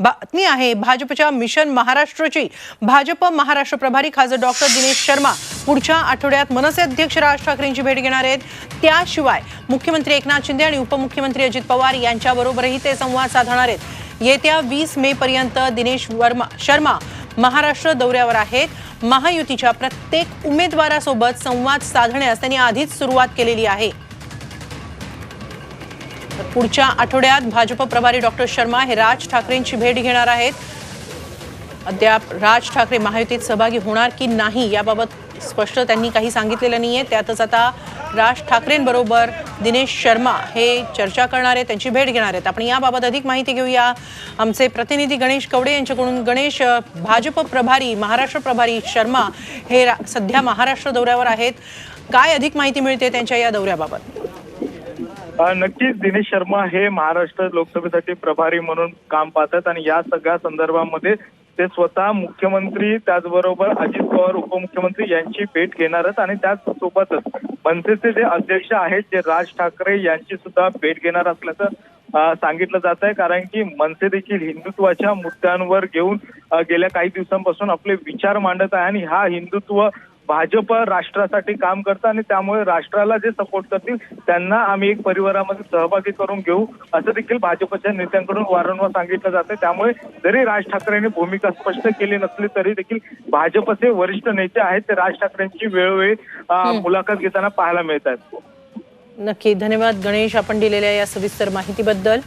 बातमी आहे भाजपच्या मिशन महाराष्ट्रची. भाजप महाराष्ट्र प्रभारी खासदार डॉक्टर दिनेश शर्मा पुढच्या आठवड्यात मनसे अध्यक्ष राज ठाकरेंची भेट घेणार आहेत. त्याशिवाय मुख्यमंत्री एकनाथ शिंदे आणि उपमुख्यमंत्री अजित पवार यांच्याबरोबरही ते संवाद साधणार आहेत. येत्या वीस मे पर्यंत दिनेश वर्मा शर्मा महाराष्ट्र दौऱ्यावर आहेत. महायुतीच्या प्रत्येक उमेदवारासोबत संवाद साधण्यास त्यांनी आधीच सुरुवात केलेली आहे. पुढच्या आठवड्यात भाजप प्रभारी डॉक्टर शर्मा हे राज ठाकरेंची भेट घेणार आहेत. अद्याप राज ठाकरे महायुतीत सहभागी होणार की नाही याबाबत स्पष्ट त्यांनी काही सांगितलेलं नाहीये. त्यातच आता राज ठाकरेंबरोबर दिनेश शर्मा हे चर्चा करणार आहेत त्यांची भेट घेणार आहेत. आपण याबाबत अधिक माहिती घेऊया. आमचे प्रतिनिधी गणेश कवडे यांच्याकडून. गणेश भाजप प्रभारी महाराष्ट्र प्रभारी शर्मा हे रा- सध्या महाराष्ट्र दौऱ्यावर आहेत. काय अधिक माहिती मिळते त्यांच्या या दौऱ्याबाबत? नक्कीच दिनेश शर्मा हे महाराष्ट्र लोकसभेसाठी प्रभारी म्हणून काम पाहतात आणि या सगळ्या संदर्भामध्ये ते स्वतः मुख्यमंत्री त्याचबरोबर अजित पवार उपमुख्यमंत्री यांची भेट घेणारच आणि त्याचसोबतच मनसेचे जे अध्यक्ष आहेत जे राज ठाकरे यांची सुद्धा भेट घेणार असल्याचं सांगितलं जात आहे. कारण की मनसे देखील हिंदुत्वाच्या मुद्द्यांवर घेऊन गेल्या काही दिवसांपासून आपले विचार मांडत आहे आणि हा हिंदुत्व भाजप राष्ट्रासाठी काम करतं आणि त्यामुळे राष्ट्राला जे सपोर्ट करतील त्यांना आम्ही एक परिवारामध्ये सहभागी करून घेऊ. असं देखील भाजपच्या नेत्यांकडून वारंवार सांगितलं जातं. त्यामुळे जरी राज ठाकरेंनी भूमिका स्पष्ट केली नसली तरी देखील भाजपचे वरिष्ठ नेते आहेत. ते राज ठाकरेंची वेळोवेळी मुलाखत घेताना पाहायला मिळत आहेत. नक्की. धन्यवाद गणेश. आपण दिलेल्या या सविस्तर माहितीबद्दल.